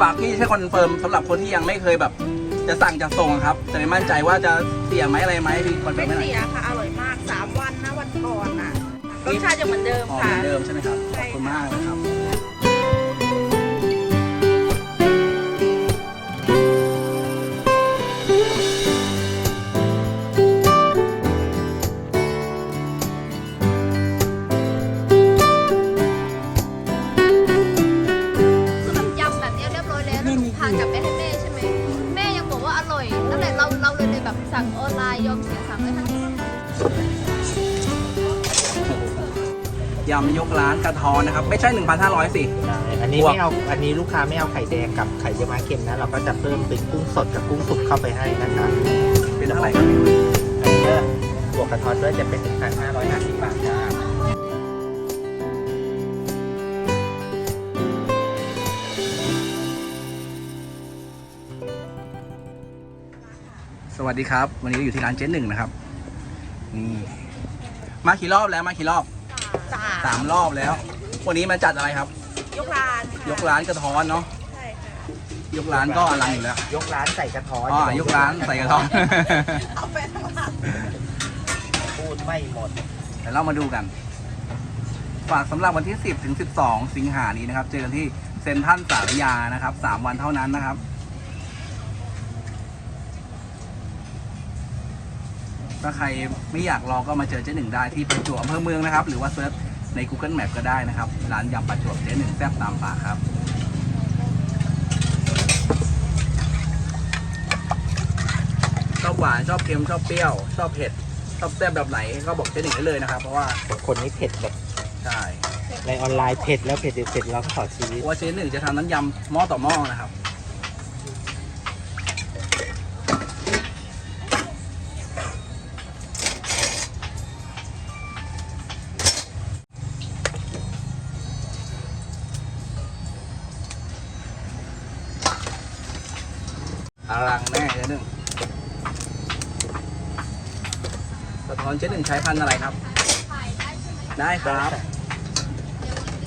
ฝากพี่ช่วยคอนเฟิร์มสำหรับคนที่ยังไม่เคยแบบ จะสั่งจะส่งครับ แต่ไม่มั่นใจว่าจะเสียไหมอะไรไหมพี่คอนเฟิร์ไม่มให้หน่อยเสียค่ะ อร่อยมาก 3 วันนะวันก่อนอะรสชาติจะเหมือนเดิมอ๋อเหค่ะ มือนเดิมใช่ไหมครับใช่ขอบคุณค่ะมากนะครับ สั่งออนไลน์ยอมเสียสั่งเลยทั้งที่ยำยกร้านกระท้อนนะครับ ไม่ใช่ 1,500 สิ ได้อันนี้ไม่เอา อันนี้ลูกค้าไม่เอาไข่แดงกับไข่เยี่ยวม้าเค็มนะ เราก็จะเพิ่มเป็นกุ้งสดกับกุ้งสุกเข้าไปให้นะคะเป็นอะไรครับอันนี้ก็บวกกระท้อนด้วยจะเป็น1,550บาทจ้า วัสดีครับ วันนี้เราอยู่ที่ร้านเจ๊หนึ่งนะครับนี่มากี่รอบแล้วมากี่รอบจ้าสามรอบแล้ว วันนี้มาจัดอะไรครับ ยกร้านค่ะยกร้านกระท้อนเนาะใช่ค่ะยกร้านก็อลังอยู่แล้วยกร้านใส่กระท้อนอ๋อยกร้านใส่กระท้อนเอาไปทั้งร้านพูดไม่หมดเดี๋ยวเรามาดูกัน ฝากสำหรับวันที่ 10 ถึง 12 สิงหานี้นะครับ เจอกันที่เซ็นทรัลสารยานะครับ 3 วันเท่านั้นนะครับ ถ้าใครไม่อยากรอก็มาเจอเจ๊หนึ่งได้ที่ประจวบอำเภอเมืองนะครับ หรือว่าเซิร์ชใน Google Map ก็ได้นะครับ ร้านยำประจวบเจ๊หนึ่งแซ่บตามปากครับชอบหวานชอบเค็มชอบเปรี้ยวชอบเผ็ดชอบแซ่บแบบไหนก็บอกเจ๊หนึ่งได้เลยนะครับ เพราะว่าบางคนนี่เผ็ดแบบใช่ในออนไลน์เผ็ดแล้วเผ็ดเผ็ดแล้วขอชีวิต ว่าเชนหนึ่งจะทำน้ำยำหม้อต่อหม้อนะครับ อลังแน่เจ๊หนึ่งกระท้อนเจ๊หนึ่งใช้พันธุ์อะไรครับ ได้ครับ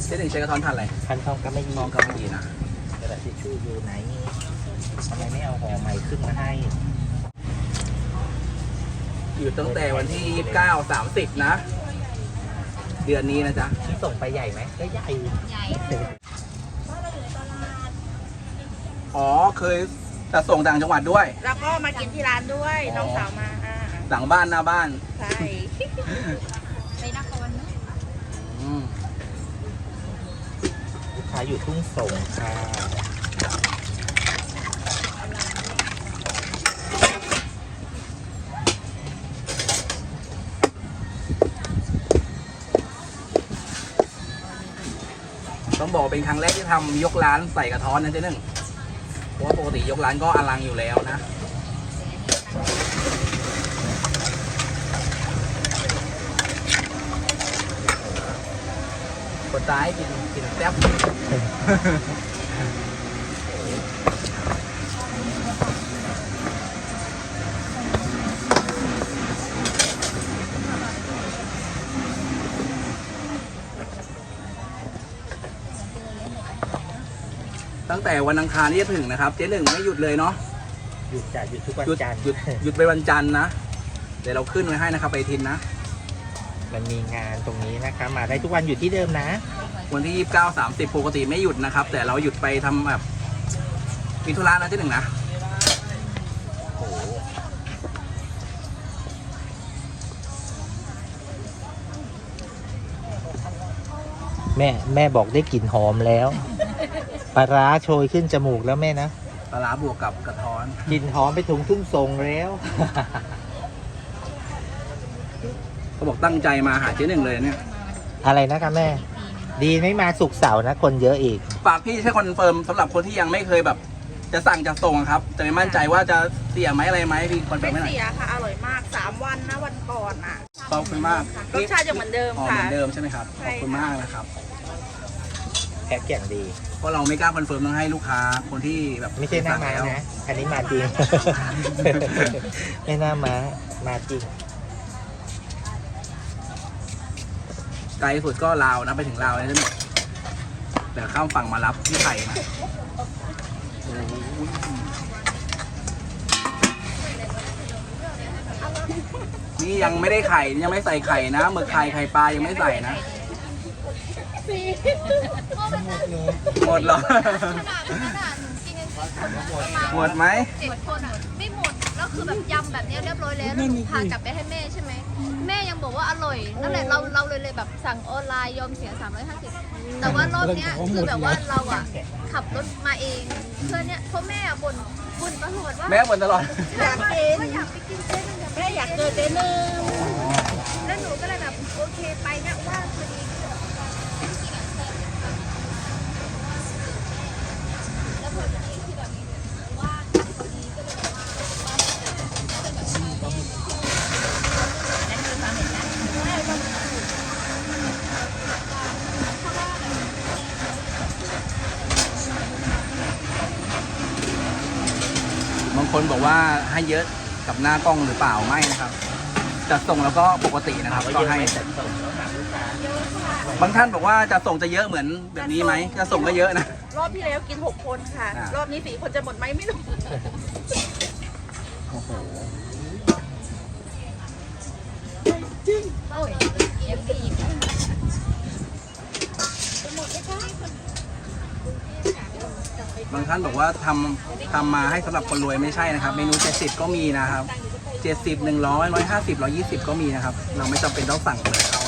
เจ๊หนึ่งใช้กระท้อนพันธุ์อะไรพันทองก็ไม่มีมองก็ไม่ดีนะกระดาษทิชชู่อยู่ไหนทำไมไม่เอาห่อใหม่ขึ้นมาให้อยู่ตั้งแต่วันที่29 30นะ เดือนนี้นะจ๊ะที่ส่งไปใหญ่ไหมก็ใหญ่ ใหญ่ อ๋อเคย จะส่งต่างจังหวัดด้วย แล้วก็มากินที่ร้านด้วยน้องสาวมาอ่าหลังบ้านหน้าบ้านใช่ไปนครนะอืมลูกค้าอยู่ทุ่งส่งค่ะต้องบอกเป็นครั้งแรกที่ทำยกร้านใส่กระท้อนนะเจ๊หนึ่ง เพราะว่าปกติยกร้านก็อลังอยู่แล้วนะคนตายกินกินแซ่บ แต่วันอังคารที่จะถึงนะครับ เจ๊หนึ่งไม่หยุดเลยเนาะหยุดจ่ายหยุดทุกวันหยุดจันทร์หยุดหยุดไปวันจันทร์นะ เดี๋ยวเราขึ้นไว้ให้นะครับไปทินนะ มันมีงานตรงนี้นะคะมาได้ทุกวันอยู่ที่เดิมนะ วันที่29 30ปกติไม่หยุดนะครับ แต่เราหยุดไปทำแบบมีธุระนะเจ๊หนึ่งนะโอ้โหแม่แม่บอกได้กลิ่นหอมแล้ว ปลาร้าโชยขึ้นจมูกแล้วแม่นะปลาร้าบวกกับกระท้อน กลิ่นหอมไปถุงทุ่งทรงแล้ว เขาบอกตั้งใจมาหาเจ๊หนึ่งเลยเนี่ย อะไรนะคะแม่ ดีไม่มาสุกร์เสาร์นะ คนเยอะอีก ฝากพี่ช่วยคอนเฟิร์มสำหรับคนที่ยังไม่เคยแบบ จะสั่งจะส่งครับ แต่ไม่มั่นใจว่าจะเสียไหมอะไรไหมพี่คอนเฟิร์ไม่มให้หน่อย เสียค่ะ อร่อยมาก 3 วันนะวันก่อนอะขอบคุณมาก รสชาติจะเหมือนเดิมอ๋อเหค่ะ มือนเดิมใช่ไหมครับใช่ขอบคุณมากนะครับ แพ็คอย่างดี เพราะเราไม่กล้าคอนเฟิร์มต้องให้ลูกค้าคนที่แบบไม่ใช่หน้ามาแล้นะ อันนี้มาจริง ไม่หน้ามามาจริง ไกลสุดก็ลาวนะไปถึงลาวเลยนะเนี่ยเงแต่ข้ามฝั่งมารับที่ไทยนะโนี่ยังไม่ได้ไข่ยังไม่ใส่ไข่นะหมึกไข่ไข่ปลายังไม่ใส่นะ หมดเหรอ ขนาดขนาดกินกันสี่คนอะประมาณหมดไหม เจ็ดคนอะไม่หมดแล้วคือแบบยำแบบเนี้ยเรียบร้อยแล้วแล้วหนูพากลับไปให้แม่ใช่ไหมแม่ยังบอกว่าอร่อยนั่นแหละเราเราเลยเลยแบบสั่งออนไลน์ยอมเสีย 350 แต่ว่ารอบเนี้ยคือแบบว่าเราอะขับรถมาเองเพื่อเนี้ยเพราะแม่อะบ่นบ่นตลอดว่าแม่บ่นตลอด อยากกิน ว่าอยากไปกินเจ๊นึงแม่อยากเจอเจ๊หนึ่งแล้วหนูก็เลยแบบโอเคไปเนี่ยว่างพอ บางคนบอกว่าให้เยอะกับหน้ากล้องหรือเปล่าไม่นะครับจัดส่งแล้วก็ปกตินะครับก็ให้จัดส่งแล้วหาลูกค้าบางท่านบอกว่าจะส่งจะเยอะเหมือนแบบนี้ไหมจะส่งก็เยอะนะ รอบที่แล้วกินหกคนค่ะ อ่ารรอบนี้สี่คนจะหมดไหมไม่รู้โอ้โหโอ้ยยังดีอีกนะ บางท่านบอกว่าทำทำมาให้สำหรับคนรวยไม่ใช่นะครับ เมนู 70 ก็มีนะครับ 70 100 150 120 ก็มีนะครับ เราไม่จำเป็นต้องสั่งเหมือา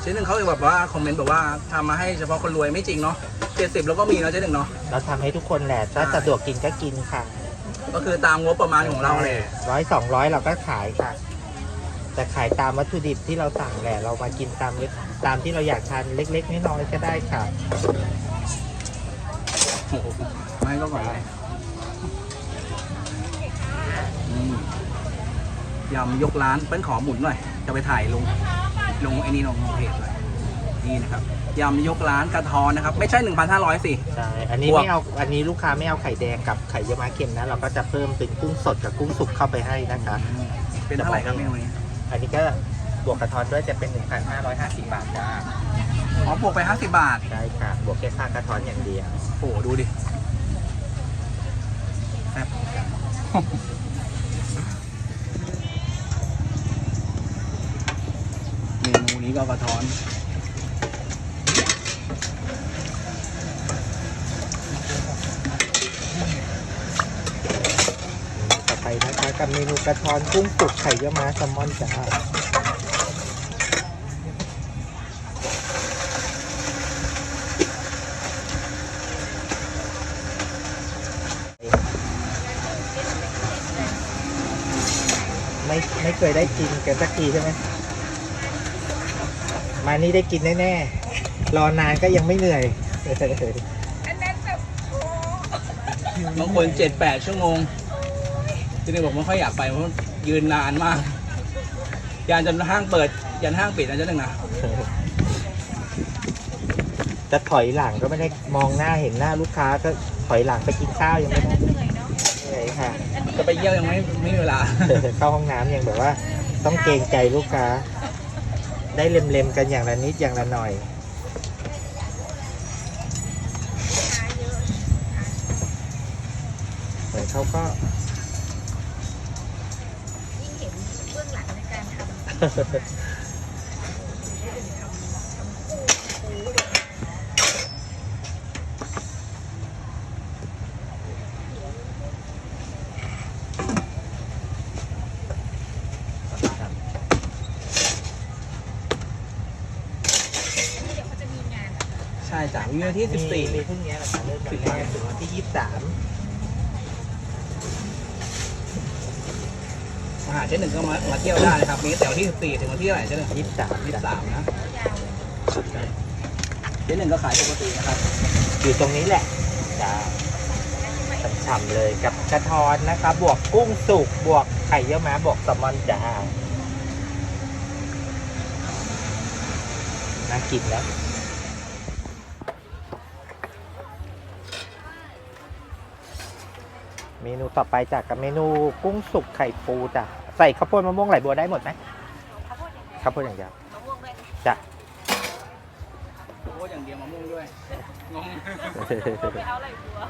นะเจ๊หนึ่งเขาแบบว่าคอมเมนต์บอกว่าทำมาให้เฉพาะคนรวยไม่จริงเนาะ70แล้วก็มีนะเจ๊หนึ่งเนาะ เราทำให้ทุกคนแหละถ้าสะดวกกินก็กินค่ะก็คือตามงบประมาณของเราเลยร้อยสองร้อยเราก็ขายค่ะ แต่ขายตามวัตถุดิบที่เราสั่งแหละ เรามากินตามเล็กตามที่เราอยากทานเล็กๆน้อยๆก็ได้ค่ะ โอ้โหไม่ก็ก่อนเลยอืมยำยกร้านเปิ้ลขอหมุนหน่อย จะไปถ่ายลง ลงไอ้นี่ลงเพจเลยนี่นะครับยำยกร้านกระทอนนะครับ ไม่ใช่ 1,500สิ ใช่ อันนี้บวก ไม่เอา อันนี้ลูกค้าไม่เอาไข่แดงกับไข่เยี่ยวม้าเค็มนะ เราก็จะเพิ่มเป็นกุ้งสดกับกุ้งสุกเข้าไปให้นะคะ เป็นเท่าไหร่ครับเมนูนี้อันนี้ก็บวกกระทอนด้วยจะเป็น 1,550 บาทจ้าอ๋อบวกไป 50 บาทใช่ค่ะ บวกแค่ค่ากระทอนอย่างเดียว โอ้โหดูดิแซ่บ นี้ก็กระท้อนต่อไปนะคะกับเมนูกระทอนกุ้งสุกไข่เยี่ยวม้าแซลมอนจ้าไม่ไม่เคยได้กินกันสักทีใช่ไหม มานี่ได้กินแน่ๆ รอนานก็ยังไม่เหนื่อยบางคนเจ็ดแปดชั่วโมงที่นี่บอกไม่ค่อยอยากไปเพราะยืนนานมาก ยานจนห้างเปิด ยันห้างปิดนะเจ๊หนึ่งนะจะถอยหลังก็ไม่ได้มองหน้าเห็นหน้าลูกค้าก็ถอยหลังไปกินข้าวยังไม่ได้เหนื่อยค่ะ จะไปเยี่ยวยังไม่ไม่มีเวลา เข้าห้องน้ำยังแบบว่า ต้องเกรงใจลูกค้า ได้เล็มๆกันอย่างละนิดอย่างละหน่อยเหมือนเขาก็ยิ่งเห็นเบื้องหลังในการทำ ใช่จ้ะมีวันที่มีมี14พรุ่งนี้แหละค่ะเริ่มวันแรกถึงวันที่ยี่สิบสามมาหาเจ๊หนึ่งก็มามาเที่ยวได้นะครับ มีแต่วันที่14ถึงวันที่เท่าไหร่เจ๊หนึ่งยี่สิบสามยี่สิบสามนะเจ๊หนึ่งก็ขายปกตินะครับ อยู่ตรงนี้แหละจ้าฉ่ำๆเลยกับกระทอนนะคะบวกกุ้งสุก บวกไข่เยี่ยวม้าบวกแซลมอนจ้าน่ากินแล้ว เมนูต่อไปจากกับเมนูกุ้งสุกไข่ปูจ้ะใส่ข้าวโพดมะม่วงไหลบัวได้หมดไหมข้าวโพดอย่างเดียวมะม่วงด้วยจ้ะโอ้อย่างเดียวมะม่วงด้วยงงไปเอาอะไรบัว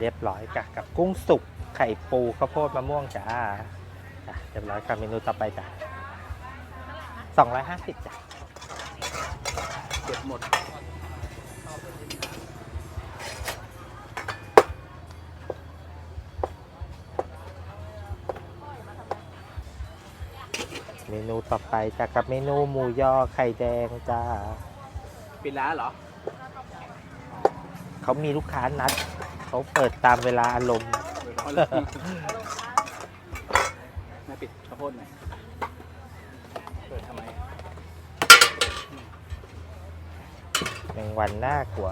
เรียบร้อยจ้ะกับกุ้งสุกไข่ปูข้าวโพดมะม่วงจ้าจ้ะเรียบร้อยค่ะเมนูต่อไปจ้ะสองร้อยห้าสิบจ้ะเก็บหมดเมนูต่อไปจ้ะกับเมนูหมูยอไข่แดงจ้าปิดร้านเหรอ เขามีลูกค้านัด เขาเปิดตามเวลาอารมณ์ไม่ปิดข้าวโพดไหมเปิดทำไม แมงวันน่ากลัว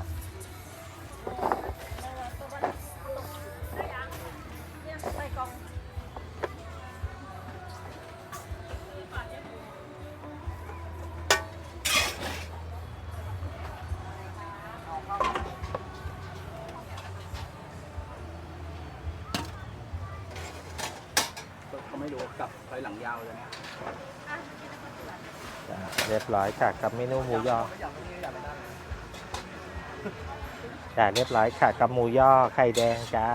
รียบร้อยค่ะกับเมนูหมูยอจ้ะเรียบร้อยค่ะกับหมูยอไข่แดงจ้า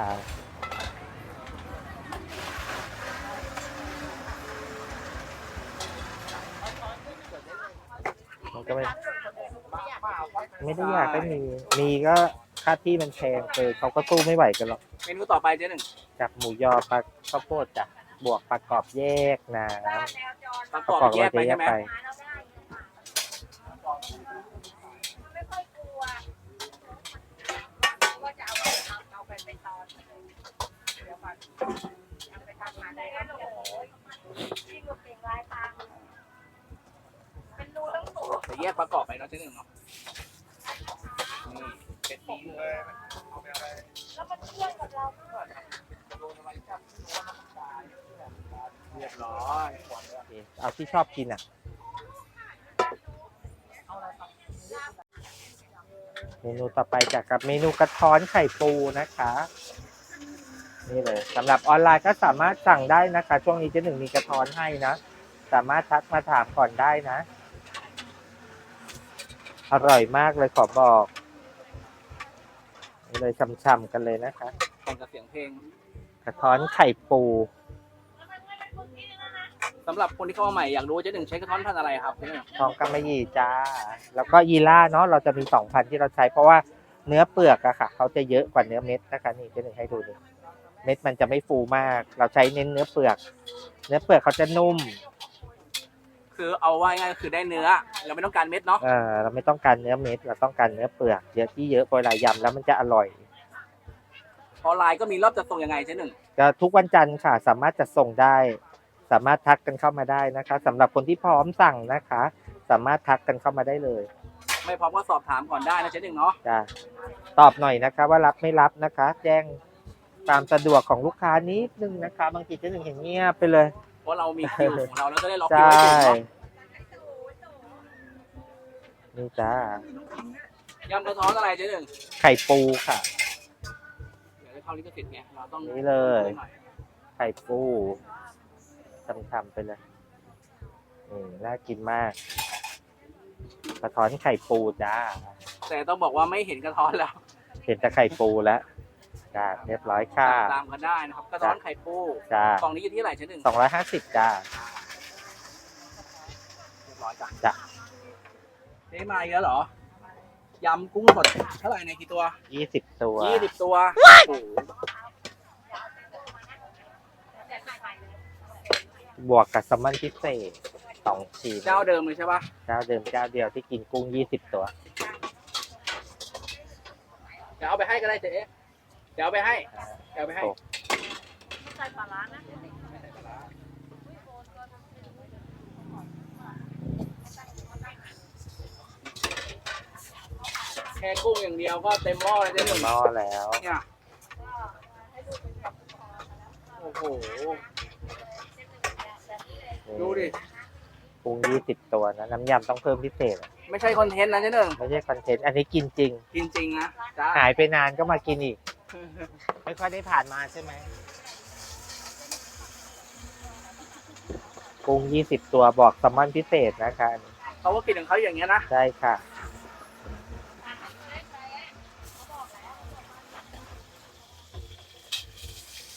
มันก็ไม่ไม่ได้อยากได้มี มีก็ค่าที่มันแพงเกินเขาก็สู้ไม่ไหวกันหรอก เมนูต่อไปเจ๊หนึ่งจากหมูยอปลาข้าวโพดจ้ะบวกประกอบแยกน้ประำกอบแยกไปจะแยใช่กไหม ไป ว่าจะเอาไปเอาเอาไปเป็นตอน เดี๋ยวก่อนเอาไปทำมาได้แล้วโอ้โหยิ่งกว่าเก่งลายตามเป็นรูทั้งตัวแต่แยกประกอบไปเนาะเจ๊หนึ่งเนาะนี่เป็ดปีเลยแล้วมันเชื่อมกับเราเรียบร้อยโอเคเอาที่ชอบกินอะเมนูต่อไปจากกับเมนูกระท้อนไข่ปูนะคะ นี่เลยสำหรับออนไลน์ก็สามารถสั่งได้นะคะ ช่วงนี้เจ๊หนึ่งมีกระท้อนให้นะ สามารถทักมาถามก่อนได้นะ อร่อยมากเลยขอบอกนี่เลยช่ำๆกันเลยนะคะแข่งกับเสียงเพลงกระท้อนไข่ปูสำหรับคนที่เข้ามาใหม่อยากรู้ว่าเจ๊หนึ่งใช้กระท้อนพันธุ์อะไรครับเจ๊หนึ่งทองกำมะหยี่จ้า แล้วก็ยีล่าเนาะเราจะมีสองพันที่เราใช้เพราะว่าเนื้อเปลือกอะค่ะ เขาจะเยอะกว่าเนื้อเม็ดนะคะนี่เจะหนึ่งให้ดูนี่ เม็ดมันจะไม่ฟูมาก เราใช้เน้นเนื้อเปลือก เนื้อเปลือกเขาจะนุ่ม คือเอาว่าง่ายๆก็คือได้เนื้อ เราไม่ต้องการเม็ดเนาะเออเราไม่ต้องการเนื้อเม็ด เราต้องการเนื้อเปลือกเยอะที่เยอะพอเวลายำแล้วมันจะอร่อย ออนไลน์ก็มีรอบจะส่งยังไงเจ๊หนึ่งก็ทุกวันจันทร์ค่ะสามารถจะส่งได้ สามารถทักกันเข้ามาได้นะคะสำหรับคนที่พร้อมสั่งนะคะ สามารถทักกันเข้ามาได้เลยไม่พร้อมก็สอบถามก่อนได้นะเจ๊หนึ่งเนาะ จ้ะตอบหน่อยนะคะ ว่ารับไม่รับนะคะ แจ้ง ตามสะดวกของลูกค้านิดนึงนะคะบางทีเจะหนึ่งเห็นเงียบไปเลย เพราะเรามีคิวของเราแล้วก็ได้ล็อกใชคิวไว้่ถูกเนาะนี่จ้ายำกระท้อนอะไรเจ๊หนึ่งไข่ปูค่ะ เดี๋ยวจะเข้าลิขสิทธิ์ไงเราต้องนี่เลย หน่อยไข่ปูทำๆไปเลยนี่น่ากินมากกระท้อนไข่ปูจ้า แต่ต้องบอกว่าไม่เห็นกระท้อนแล้ว เห็นแต่ไข่ปูแล้ว จ้าเรียบร้อยค่ะ ตามกันได้นะครับกระท้อนไข่ปูจ้ากล่องนี้อยู่ที่เท่าไหร่เจ๊หนึ่งสองร้อยห้าสิบจ้า เรียบร้อยจ้ะจ้ะ เจ๊มาอีกแล้วเหรอยำกุ้งสดเท่าไหร่ในยกี่ตัวยี่สิบตัวยี่สิบตัวโอ้โหบวกกับแซลมอนพิเศษสองชิ้นเจ้าเดิมเลยใช่ปะเจ้าเดิมเจ้าเดียวที่กินกุ้งยี่สิบตัว เดี๋ยวเอาไปให้ก็ได้เจ๊ เดี๋ยวเอาไปให้ เดี๋ยวเอาไปให้โอ้ใส่ปลาร้านะแค่กุ้งอย่างเดียวก็เต็มหม้อเลยเจ๊หนึ่งหม้อแล้ว เนี่ย โอ้โห ดูดิ ปรุงยี่สิบตัวนะ น้ำยำต้องเพิ่มพิเศษอะไม่ใช่คอนเทนต์นะเจ๊หนึ่งไม่ใช่คอนเทนต์ อันนี้กินจริงกินจริงนะจ้าหายไปนานก็มากินอีก ไม่ค่อยได้ผ่านมาใช่ไหมปรุงยี่สิบตัวบอกแซลมอนพิเศษนะคะเขาก็กินของเขาอย่างเงี้ยนะ ใช่ค่ะ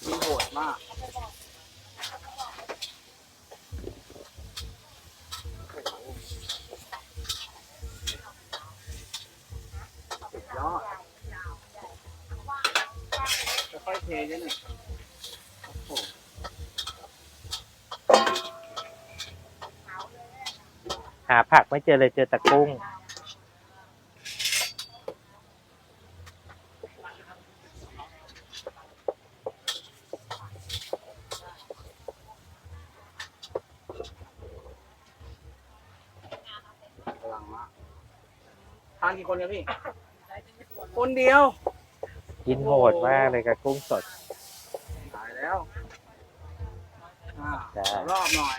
มีโหดมากสุดยอดค่อยๆ เทเจ๊หนึ่งโอ้โหหาผักไม่เจอเลยเจอแต่กุ้ง พลังมากทานกี่คนครับพี่ คนเดียว กินโหดมากเลยกับกุ้งสด ตายแล้วอ่าใช่ขอรอบหน่อย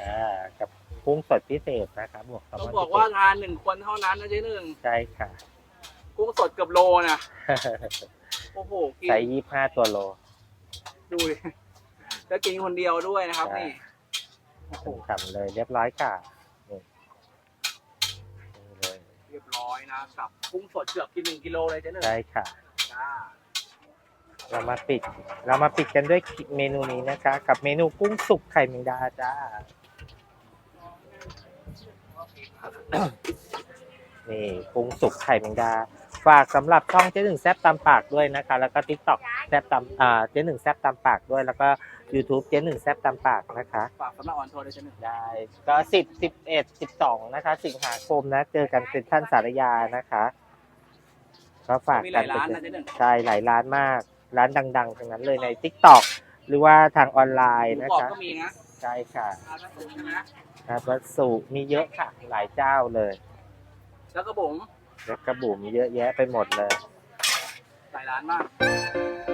อ่ากับกุ้งสดพิเศษนะครับบวกแซลมต้อองนบอกว่าทานหนึ่งคนเท่านั้นนะเจ๊หนึ่งใช่ค่ะ กุ้งสดเกับโลนะโอ้โหกินใส่ยี่ห้าตัวโล ดูดิแล้วกินคนเดียวด้วยนะครับ ใช่ นี่โอ้โหทำเลยเรียบร้อยค่ะนี่นี่เลยเรียบร้อยนะกับกุ้งสดเกือบกินหนึ่งกิโลเลยเจ๊หนึ่งใช่ค่ะจ้า เรามาปิด เรามาปิดกันด้วยเมนูนี้นะคะ กับเมนูกุ้งสุกไข่แมงดาจ้า นี่กุ้งสุกไข่แมงดา ฝากสำหรับช่องเจ๊หนึ่งแซบตามปากด้วยนะคะ แล้วก็ทิกตอกแซบตามอ่าเจ๊หนึ่งแซบตามปากด้วย แล้วก็ YouTube เจ๊หนึ่งแซบตามปากนะคะ ฝากสำหรับออนโทรเลยเจ๊หนึ่งได้ ก็สิบสิบเอ็ดสิบสองนะคะ สิงหาคมนะ เจอกันเซ็นทรัลสารยานะคะ ก็ฝากมีหกัลานยร้านนะเจ๊หนึ่ง ใช่หลายร้านมาก ร้านดังๆทั้งนั้นเลยใน t ิ k t o k หรือว่าทางออนไลหน์มูนะกรอบคะก็มีนะใช่ค่ะร้านกระสุนใช่ไหมนะวัสดุมีเยอะค่ะ หลายเจ้าเลยแล้วก็บุ๋มแล้วกระบุ๋มเยอะแยะไปหมดเลย หลายร้านมาก